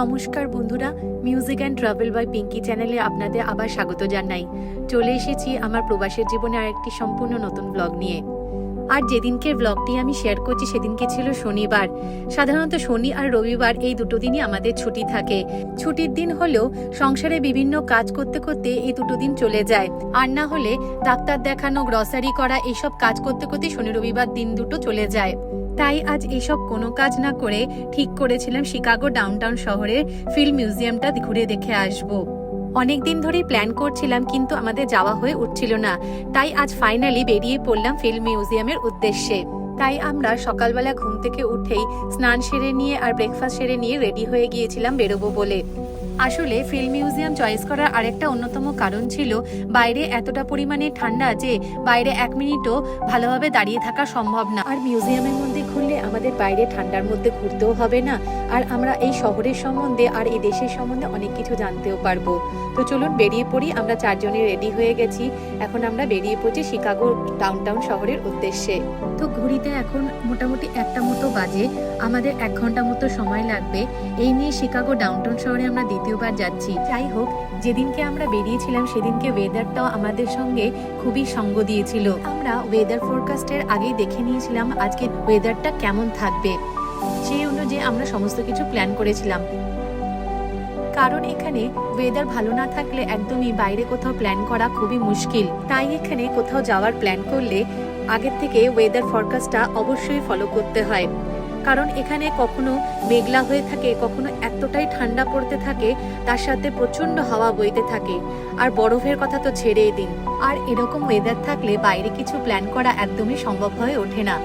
নমস্কার বন্ধুরা music and travel by Pinky চ্যানেলে আপনাদের আবার স্বাগত জানাই। চলে এসেছি আমার প্রবাসের জীবনে আরেকটি সম্পূর্ণ নতুন ব্লগ নিয়ে। আর যেদিনকে ব্লগটি আমি শেয়ার করছি, সেদিনকে ছিল শনিবার। সাধারণত শনি আর রবিবার এই দুটো দিনই আমাদের ছুটি থাকে। ছুটির দিন হলেও সংসারে বিভিন্ন কাজ করতে করতে এই দুটো দিন চলে যায়। আর না হলে ডাক্তার দেখানো গ্রসারি করা, এইসব কাজ করতে করতে শনি রবিবার দিন দুটো চলে যায়। তাই আজ এসব কোনো কাজ না করে ঠিক করেছিলাম শিকাগো ডাউনটাউন শহরের ফিল্ম মিউজিয়ামটা ঘুরে দেখে আসব। অনেক দিন ধরেই প্ল্যান করছিলাম, কিন্তু আমাদের যাওয়া হয়ে উঠছিল না। তাই আজ ফাইনালি বেরিয়ে পড়লাম ফিল্ম মিউজিয়ামের উদ্দেশ্যে। তাই আমরা সকালবেলা ঘুম থেকে উঠেই স্নান সেরে নিয়ে আর ব্রেকফাস্ট সেরে নিয়ে রেডি হয়ে গিয়েছিলাম বেরোবো বলে। আসলে ফিল্ম মিউজিয়াম চয়েস করার আরেকটা অন্যতম কারণ ছিল বাইরে এতটা পরিমাণে ঠান্ডা যে বাইরে এক মিনিটও ভালোভাবে দাঁড়িয়ে থাকা সম্ভব না। আর মিউজিয়ামের মধ্যে ঘুরলে আমাদের বাইরে ঠান্ডার মধ্যে ঘুরতেও হবে না। আর আমরা এই শহরের সম্বন্ধে আর এই দেশের সম্বন্ধে অনেক কিছু জানতেও পারব। তো চলুন বেরিয়ে পড়ি। আমরা চারজনে রেডি হয়ে গেছি। এখন আমরা বেরিয়ে পড়ছি শিকাগো ডাউনটাউন শহরের উদ্দেশ্যে। তো ঘুরিতে এখন মোটামুটি একটা মতো বাজে। আমাদের এক ঘণ্টা মতো সময় লাগবে। এই নিয়ে শিকাগো ডাউনটাউন শহরে আমরা দ্বিতীয়বার যাচ্ছি। যাই হোক, যেদিনকে আমরা বেরিয়েছিলাম সেদিনকে ওয়েদারটাও আমাদের সঙ্গে খুবই সঙ্গ দিয়েছিল। আমরা ওয়েদার ফোরকাস্টের আগেই দেখে নিয়েছিলাম আজকে ওয়েদারটা কেমন থাকবে। সেই অনুযায়ী আমরা সমস্ত কিছু প্ল্যান করেছিলাম। কারণ এখানে ওয়েদার ভালো না থাকলে একদমই বাইরে কোথাও প্ল্যান করা খুবই মুশকিল। তাই এখানে কোথাও যাওয়ার প্ল্যান করলে আগের থেকে ওয়েদার ফরকাস্টটা অবশ্যই ফলো করতে হয়। কারণ এখানে কখনো মেঘলা হয়ে থাকে, কখনো এতটাই ঠান্ডা পড়তে থাকে, তার সাথে প্রচণ্ড হাওয়া বইতে থাকে। আর বরফের কথা তো ছেড়েই দিন। আর এরকম ওয়েদার থাকলে বাইরে কিছু প্ল্যান করা একদমই সম্ভব হয়ে ওঠে না।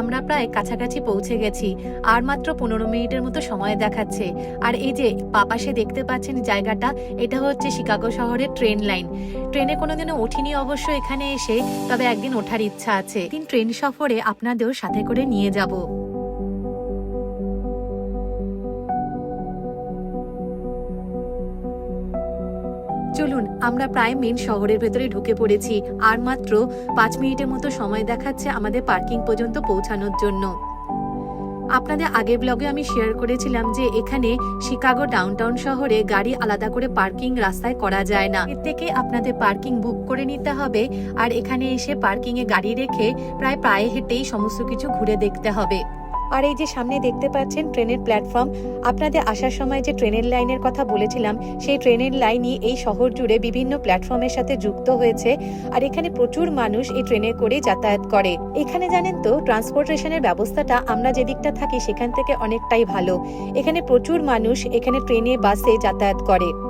আমরা প্রায় কাছাকাছি পৌঁছে গেছি, আর মাত্র পনেরো মিনিটের মতো সময় দেখাচ্ছে। আর এই যে পাপাশে দেখতে পাচ্ছেন জায়গাটা, এটা হচ্ছে শিকাগো শহরের ট্রেন লাইন। ট্রেনে কোনোদিনও ওঠিনি অবশ্য এখানে এসে, তবে একদিন ওঠার ইচ্ছা আছে। দিন ট্রেন সফরে আপনাদেরও সাথে করে নিয়ে যাব। আমরা প্রায় মেন শহরের ভেতরে ঢুকে পড়েছি, আর মাত্র পাঁচ মিনিটের মতো সময় দেখাচ্ছে আমাদের পার্কিং পর্যন্ত পৌঁছানোর জন্য। আপনাদের আগের ব্লগে আমি শেয়ার করেছিলাম যে এখানে শিকাগো ডাউনটাউন শহরে গাড়ি আলাদা করে পার্কিং রাস্তায় করা যায় না। এর থেকে আপনাদের পার্কিং বুক করে নিতে হবে, আর এখানে এসে পার্কিং এ গাড়ি রেখে প্রায় পায়ে হেঁটেই সমস্ত কিছু ঘুরে দেখতে হবে। আর এই যে সামনে দেখতে পাচ্ছেন ট্রেনের প্ল্যাটফর্ম, আপনাদের আসার সময় যে ট্রেনের লাইনের কথা বলেছিলাম, সেই ট্রেনের লাইনই এই শহর জুড়ে বিভিন্ন প্ল্যাটফর্মের সাথে যুক্ত হয়েছে। আর এখানে প্রচুর মানুষ এই ট্রেনে করে যাতায়াত করে। এখানে জানেন তো, ট্রান্সপোর্টেশনের ব্যবস্থাটা আমরা যেদিকটা থাকি সেখান থেকে অনেকটাই ভালো। এখানে প্রচুর মানুষ এখানে ট্রেনে, বাসে যাতায়াত করে।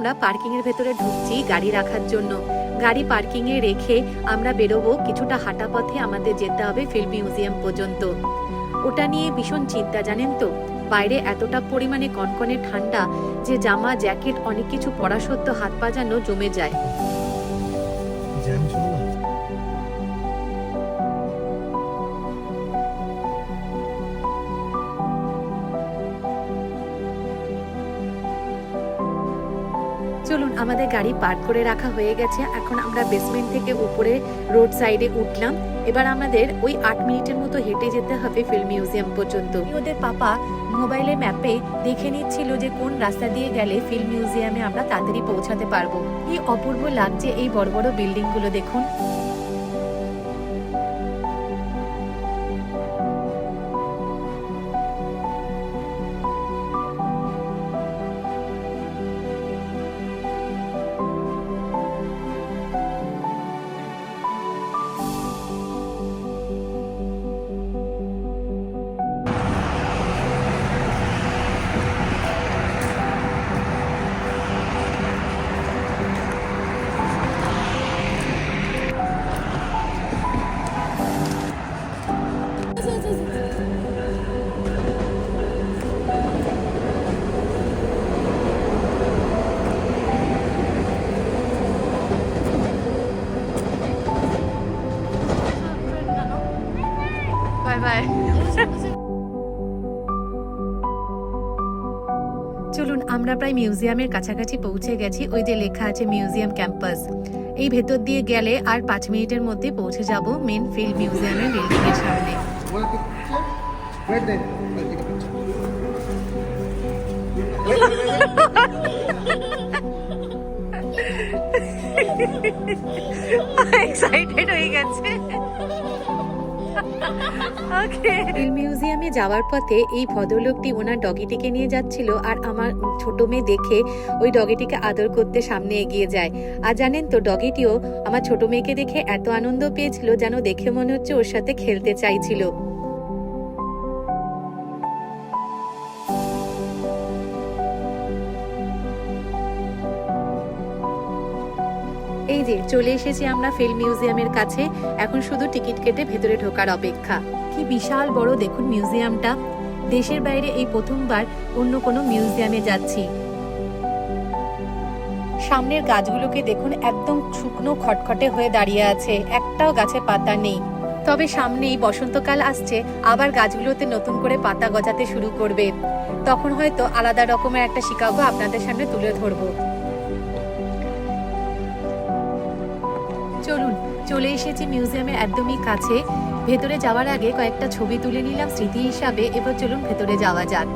আমরা পার্কিং এর ভেতরে ঢুকছি গাড়ি রাখার জন্য। গাড়ি পার্কিং এ রেখে আমরা বেরোবো, কিছুটা হাঁটা পথে আমাদের যেতে হবে ফিল্ম মিউজিয়াম পর্যন্ত। ওটা নিয়ে ভীষণ চিন্তা, জানেন তো? বাইরে এতটা পরিমাণে কনকনে ঠান্ডা যে জামা, জ্যাকেট, অনেক কিছু পরা সত্ত্বেও হাত পাজানো জমে যায়। আমাদের গাড়ি পার্ক করে রাখা হয়ে গেছে। এখন আমরা বেসমেন্ট থেকে উপরে রোড সাইডে উঠলাম। এবার আমাদের ওই আট মিনিটের মতো হেঁটে যেতে হবে ফিল্ম মিউজিয়াম পর্যন্ত। ওদের পাপা মোবাইলে ম্যাপে দেখে নিচ্ছিল যে কোন রাস্তা দিয়ে গেলে ফিল্ম মিউজিয়ামে আমরা তাড়াতাড়ি পৌঁছাতে পারব। কি অপূর্ব লাগছে এই বড় বড় বিল্ডিংগুলো দেখুন। প্রায় মিউজিয়ামের কাছাকাছি পৌঁছে গেছি ওই যে লেখা আছে মিউজিয়াম ক্যাম্পাস এই ভেতর দিয়ে গেলে আর পাঁচ মিনিটের মধ্যে পৌঁছে যাব মেন ফিল্ড মিউজিয়ামের বিল্ডিং এর সামনে. এক্সাইটেড হয়ে গেছে মিউজিয়ামে যাওয়ার পথে এই ভদ্রলোকটি ওনার ডগিটিকে নিয়ে যাচ্ছিল আর আমার ছোট মেয়ে দেখে ওই ডগিটিকে আদর করতে সামনে এগিয়ে যায়। আর জানেন তো ডগিটিও আমার ছোট মেয়েকে দেখে এত আনন্দ পেয়েছিল যেন দেখে মনে হচ্ছে ওর সাথে খেলতে চাইছিল। যে চলে এসেছি আমরা ফিল্ম মিউজিয়ামের কাছে। এখন শুধু টিকিট কেটে ভেতরে ঢোকার অপেক্ষা। কি বিশাল বড় দেখুন মিউজিয়ামটা। দেশের বাইরে এই প্রথমবার অন্য কোনো মিউজিয়ামে যাচ্ছি। সামনের গাছগুলোকে দেখুন একদম শুকনো খটখটে হয়ে দাঁড়িয়ে আছে। একটাও গাছে পাতা নেই। তবে সামনেই বসন্তকাল আসছে, আবার গাছগুলোতে নতুন করে পাতা গজাতে শুরু করবে। তখন হয়তো আলাদা রকমের একটা শিকাগো আপনাদের সামনে তুলে ধরবো। চলে এসেছি মিউজিয়ামের একদমই কাছে। ভেতরে যাওয়ার আগে কয়েকটা ছবি তুলে নিলাম স্মৃতি হিসাবে। এবার চলুন ভেতরে যাওয়া যাক।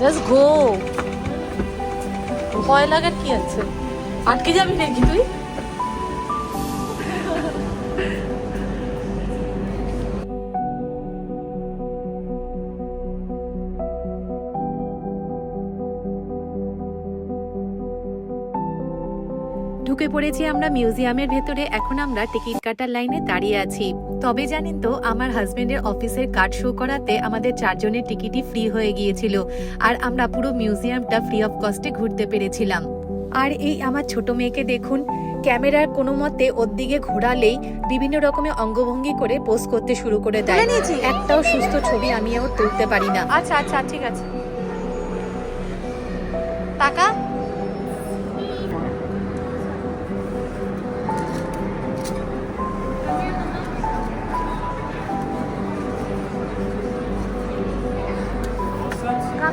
জাস্ট গো ভয় লাগার কি আছে? আটকে যাবি নাকি তুই? পড়েছি আমরা মিউজিয়ামের ভেতরে এখন আমরা টিকিট কাটার লাইনে দাঁড়িয়ে আছি। তবে জানেন তো আমার হাজবেন্ডের অফিসের কার্ড শো করাতে আমাদের চারজনের টিকিটই ফ্রি হয়ে গিয়েছিল। আর আমরা পুরো মিউজিয়ামটা ফ্রি অফ কস্টে ঘুরতে পেরেছিলাম। আর এই আমার ছোট মেয়েকে দেখুন ক্যামেরার কোনো মতে ওর দিকে ঘোরালেই বিভিন্ন রকমের অঙ্গভঙ্গি করে পোস্ট করতে শুরু করে দেয়। একটাও সুস্থ ছবি আমি ওর তুলতে পারি না। আচ্ছা আচ্ছা ঠিক আছে। টাকা তো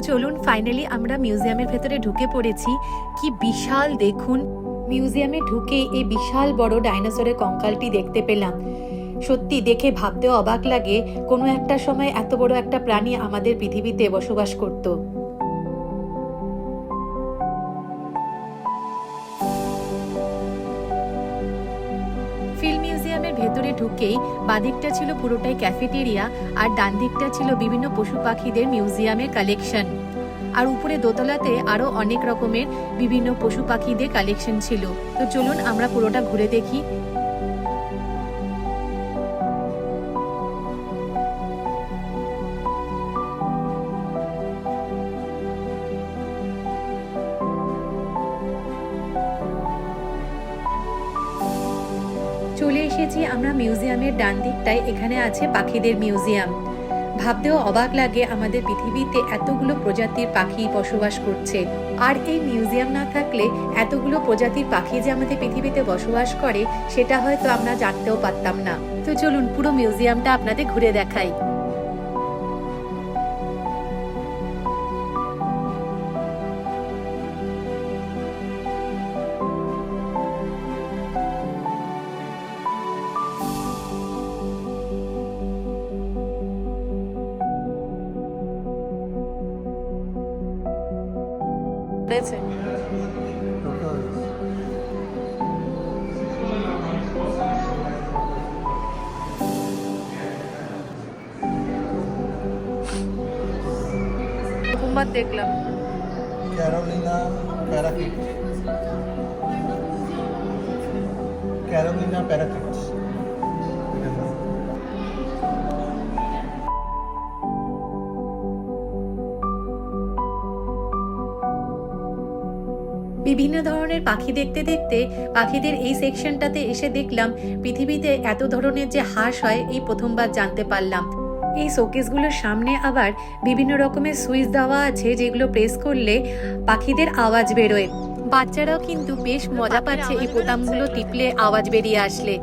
চলুন ফাইনালি আমরা মিউজিয়ামের ভেতরে ঢুকে পড়েছি। কি বিশাল, দেখুন। মিউজিয়ামে ঢুকে এই বিশাল বড় ডাইনোসরের কঙ্কালটি দেখতে পেলাম। সত্যি, দেখে ভাবতেও অবাক লাগে, কোনো একটা সময় এত বড় একটা প্রাণী আমাদের পৃথিবীতে বসবাস করত। ঢুকেই বাদিকটা ছিল পুরোটাই ক্যাফেটেরিয়া আর ডান দিকটা ছিল বিভিন্ন পশু পাখিদের মিউজিয়ামের কালেকশন। আর উপরে দোতলাতে আরও অনেক রকমের বিভিন্ন পশু পাখিদের কালেকশন ছিল। তো চলুন আমরা পুরোটা ঘুরে দেখি দিকটায় এখানে আছে পাখিদের মিউজিয়াম। ভাবতেও অবাক লাগে আমাদের পৃথিবীতে এতগুলো প্রজাতির পাখি বসবাস করছে। আর এই মিউজিয়াম না থাকলে এতগুলো প্রজাতির পাখি যে আমাদের পৃথিবীতে বসবাস করে, সেটা হয়তো আমরা জানতেও পারতাম না। তো চলুন পুরো মিউজিয়ামটা আপনাদের ঘুরে দেখাই। প্রথমবার দেখলাম. Carolina parakeets. এটার নাম। বিভিন্ন ধরনের পাখি দেখতে দেখতে পাখিদের এই সেকশনটাতে এসে দেখলাম পৃথিবীতে এত ধরনের যে হাঁস হয় এই প্রথমবার জানতে পারলাম এই শোকেসগুলোর সামনে আবার বিভিন্ন রকমের সুইচ দেওয়া আছে যেগুলো প্রেস করলে পাখিদের আওয়াজ বেরোয়। বাচ্চারাও কিন্তু বেশ মজা পাচ্ছে এই বোতামগুলো টিপলে আওয়াজ বেরিয়ে আসলে।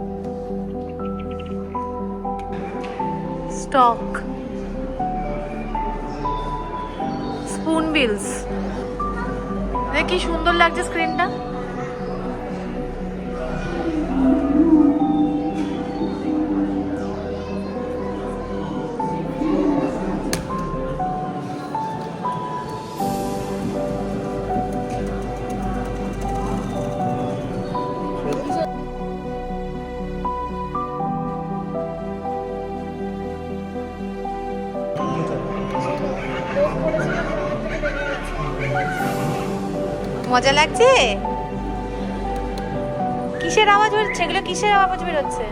স্টক। Spoon bills. কি সুন্দর লাগছে স্ক্রিনটা। মজা লাগছে? কিসের আওয়াজ বেরোচ্ছে? এগুলো কিসের আওয়াজ বেরোচ্ছে?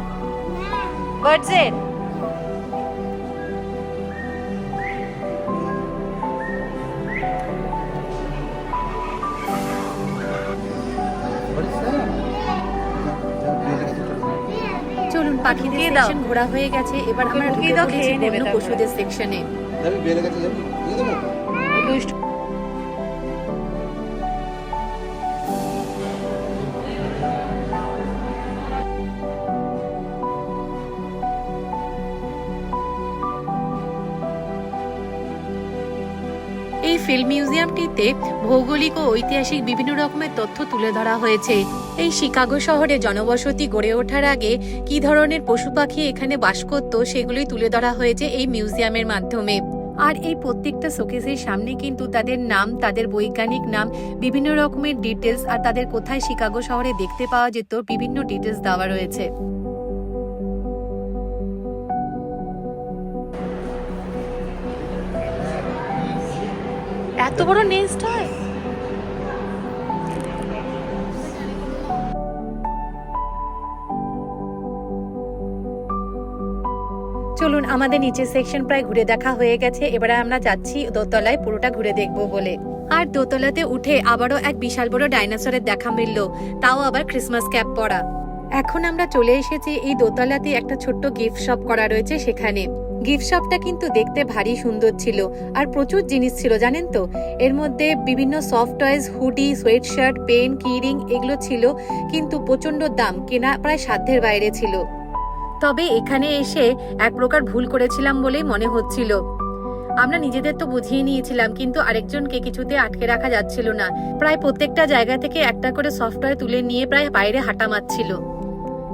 বার্ডসের চলুন পাখিদের। সেকশন ঘোরা হয়ে গেছে। এবার আমরা ঢুকিয়ে ঢুকে দাও, খেয়ে নেবে পশুদের সেকশনে দুষ্ট ফিল্ম মিউজিয়ামটিতে ভৌগোলিক ও ঐতিহাসিক বিভিন্ন রকমের তথ্য তুলে ধরা হয়েছে। এই শিকাগো শহরে জনবসতি গড়ে ওঠার আগে কি ধরনের পশু পাখি এখানে বাস করতো সেগুলি তুলে ধরা হয়েছে এই মিউজিয়ামের মাধ্যমে। আর এই প্রত্যেকটা শোকেসের সামনে কিন্তু তাদের নাম, তাদের বৈজ্ঞানিক নাম, বিভিন্ন রকমের ডিটেলস আর তাদের কোথায় শিকাগো শহরে দেখতে পাওয়া যেত বিভিন্ন ডিটেলস দেওয়া রয়েছে। এত বড় নেস্ট হয়? চলুন আমাদের নিচের সেকশন প্রায় ঘুরে দেখা হয়ে গেছে। এবারে আমরা যাচ্ছি দোতলায়, পুরোটা ঘুরে দেখব বলে। আর দোতলাতে উঠে আবারও এক বিশাল বড় ডাইনোসরের দেখা মিলল। তাও আবার ক্রিসমাস ক্যাপ পরা। এখন আমরা চলে এসেছি এই দোতলাতে একটা ছোট্ট গিফট শপ করা রয়েছে সেখানে। গিফট শপটা কিন্তু দেখতে ভারী সুন্দর ছিল। আর প্রচুর জিনিস ছিল, জানেন তো? এর মধ্যে বিভিন্ন soft toys hoodie sweatshirt pen keyring এগুলো ছিল, কিন্তু প্রচণ্ড দাম, কেনা প্রায় সাধ্যের বাইরে ছিল। তবে এখানে এসে এক প্রকার ভুল করেছিলাম বলেই মনে হচ্ছিল। আমরা নিজেদের তো বুঝিয়ে নিয়েছিলাম, কিন্তু আরেকজনকে কিছুতে আটকে রাখা যাচ্ছিল না। প্রায় প্রত্যেকটা জায়গা থেকে একটা করে সফটওয়্যার তুলে নিয়ে প্রায় বাইরে হাঁটা মারছিল।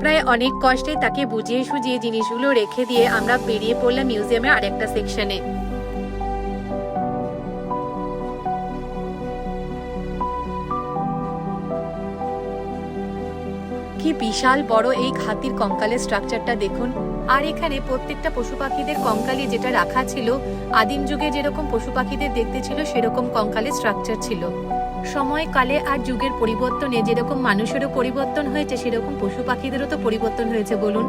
প্রায় অনেক কষ্টে তাকে বুঝিয়ে সুজিয়ে জিনিসগুলো রেখে দিয়ে আমরা বেরিয়ে পড়লাম মিউজিয়ামের আরেকটা সেকশনে। কি বিশাল বড় এই হাতির কঙ্কালের স্ট্রাকচারটা দেখুন। আর এখানে প্রত্যেকটা পশু পাখিদের কঙ্কালে যেটা রাখা ছিল, আদিম যুগে যেরকম পশু পাখিদের দেখতে ছিল, সেরকম কঙ্কালের স্ট্রাকচার ছিল। সময় কালে আর যুগের পরিবর্তনে যেরকম মানুষেরও পরিবর্তন হয়েছে, সেরকম পশু পাখিদেরও তো পরিবর্তন হয়েছে, বলুন।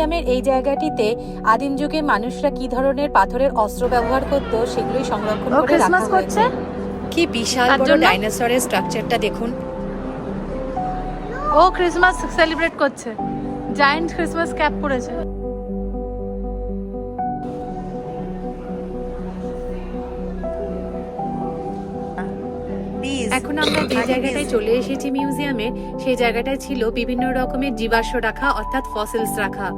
মিউজিয়ামের এই জায়গাটিতে আদিম যুগে মানুষরা কি ধরনের পাথরের অস্ত্র ব্যবহার করত সেগুলোই সংরক্ষণ করে রাখা ক্রিসমাস করছে? হয়েছে কি বিশাল বড় ডাইনোসরের স্ট্রাকচারটা দেখুন। ও ক্রিসমাস সেলিব্রেট করছে। জায়ান্ট ক্রিসমাস ক্যাপ পরেছে। এখন আমরা যে জায়গাটায় চলে এসেছি মিউজিয়ামে সেই জায়গাটায় ছিল বিভিন্ন রকমের জীবাশ্ম রাখা অর্থাৎ ফসিলস রাখা।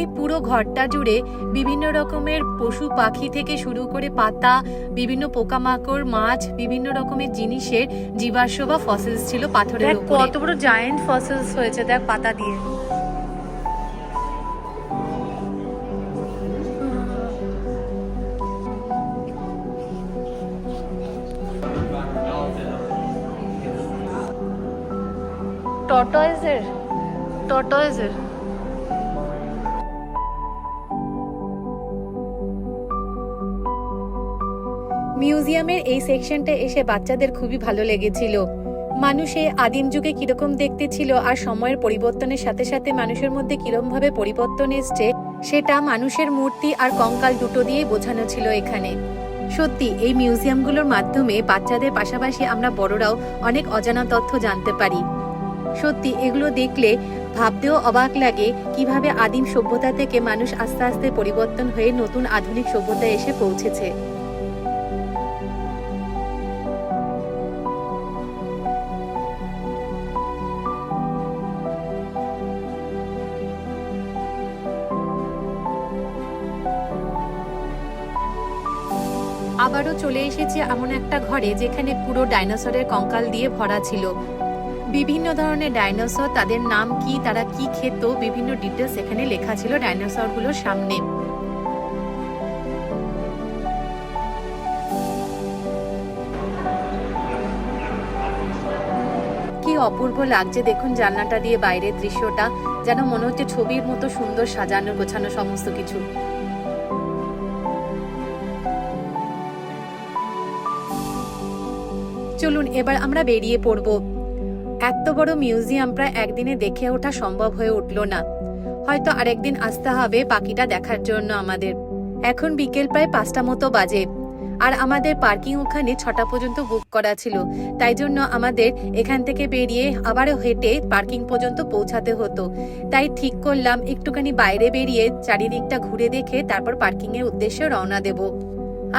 এই পুরো ঘরটা জুড়ে বিভিন্ন রকমের পশু পাখি থেকে শুরু করে পাতা বিভিন্ন পোকামাকড় মাছ বিভিন্ন রকমের জিনিসের জীবাশ্ম বা ফসিলস ছিল পাথরের উপরে। কত বড় জায়ান্ট ফসিলস হয়েছে দেখ পাতা দিয়ে। টর্টয়েজের টর্টয়েজের মিউজিয়ামের এই সেকশনটা এসে বাচ্চাদের খুবই ভালো লেগেছিল। মানুষে আদিম যুগে কীরকম দেখতে ছিল আর সময়ের পরিবর্তনের সাথে সাথে মানুষের মধ্যে কিরম ভাবে পরিবর্তন এসছে, সেটা মানুষের মূর্তি আর কঙ্কাল দুটো দিয়ে বোঝানো ছিল এখানে। সত্যি, এই মিউজিয়ামগুলোর মাধ্যমে বাচ্চাদের পাশাপাশি আমরা বড়রাও অনেক অজানা তথ্য জানতে পারি। সত্যি, এগুলো দেখলে ভাবতেও অবাক লাগে কীভাবে আদিম সভ্যতা থেকে মানুষ আস্তে আস্তে পরিবর্তন হয়ে নতুন আধুনিক সভ্যতায় এসে পৌঁছেছে। চলে এসেছি এমন একটা ঘরে যেখানে পুরো ডাইনোসরের কঙ্কাল দিয়ে ভরা ছিল। বিভিন্ন ধরনের ডাইনোসর, তাদের নাম কি, তারা কি খেত, বিভিন্ন ডিটেলস এখানে লেখা ছিল ডাইনোসরগুলোর সামনে। কি অপূর্ব লাগছে দেখুন জানলাটা দিয়ে বাইরের দৃশ্যটা, যেন মনে হচ্ছে ছবির মতো সুন্দর সাজানো গোছানো সমস্ত কিছু। চলুন এবার আমরা বেরিয়ে পড়ব। এত বড় মিউজিয়াম প্রায় একদিনে দেখে ওঠা সম্ভব হয়ে উঠল না। হয়তো আরেকদিন আসতে হবে পাখিটা দেখার জন্য আমাদের। এখন বিকেল প্রায় পাঁচটা মতো বাজে। আর আমাদের পার্কিং ওখানে ছটা পর্যন্ত বুক করা ছিল। তাই জন্য আমাদের এখান থেকে বেরিয়ে আবারও হেঁটে পার্কিং পর্যন্ত পৌঁছাতে হতো। তাই ঠিক করলাম একটুখানি বাইরে বেরিয়ে চারিদিকটা ঘুরে দেখে তারপর পার্কিং এর উদ্দেশ্যে রওনা দেব।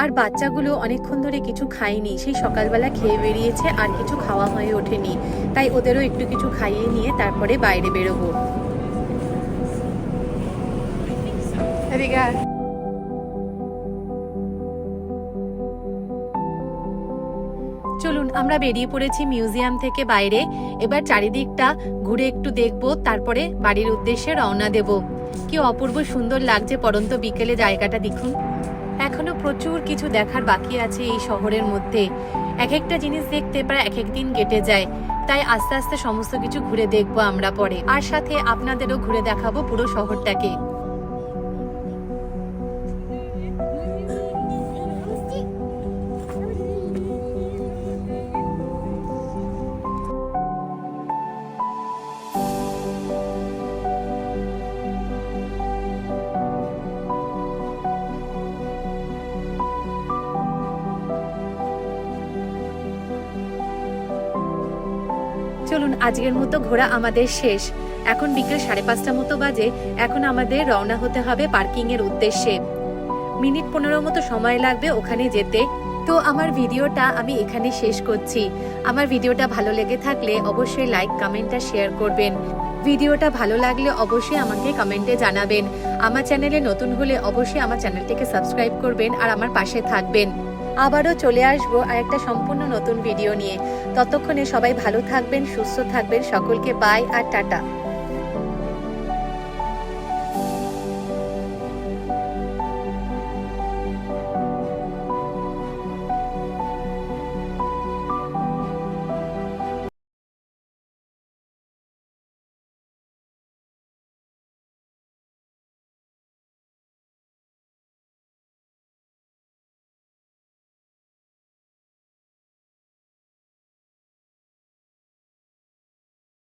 আর বাচ্চাগুলো অনেকক্ষণ ধরে কিছু খায়নি। সেই সকালবেলা খেয়ে বেরিয়েছে আর কিছু খাওয়া হয়ে ওঠেনি। তাই ওদেরও একটু কিছু খাইয়ে নিয়ে তারপরে বাইরে বেরোবো। এদিকে চলুন আমরা বেরিয়ে পড়েছি মিউজিয়াম থেকে বাইরে। এবার চারিদিকটা ঘুরে একটু দেখব তারপরে বাড়ির উদ্দেশ্যে রওনা দেব। কি অপূর্ব সুন্দর লাগছে পরন্ত বিকেলে জায়গাটা দেখুন। এখনও প্রচুর কিছু দেখার বাকি আছে এই শহরের মধ্যে। এক একটা জিনিস দেখতে প্রায় এক একদিন কেটে যায়। তাই আস্তে আস্তে সমস্ত কিছু ঘুরে দেখব আমরা পরে। আর সাথে আপনাদেরও ঘুরে দেখাবো পুরো শহরটাকে। চলুন আজকের মতো ঘোরা আমাদের শেষ। এখন বিকেল সাড়ে পাঁচটা মতো বাজে, এখন আমাদের রওনা হতে হবে পার্কিং এর উদ্দেশ্যে। মিনিট পনেরো মতো সময় লাগবে ওখানে যেতে। তো আমার ভিডিওটা আমি এখানে শেষ করছি। আমার ভিডিওটা ভালো লেগে থাকলে অবশ্যই লাইক, কমেন্ট আর শেয়ার করবেন। ভিডিওটা ভালো লাগলে অবশ্যই আমাকে কমেন্টে জানাবেন। আমার চ্যানেলে নতুন হলে অবশ্যই আমার চ্যানেলটিকে সাবস্ক্রাইব করবেন আর আমার পাশে থাকবেন। আবারও চলে আসব আর একটা সম্পূর্ণ নতুন ভিডিও নিয়ে। ততক্ষণে সবাই ভালো থাকবেন সুস্থ থাকবেন। সকলকে বাই আর টাটা।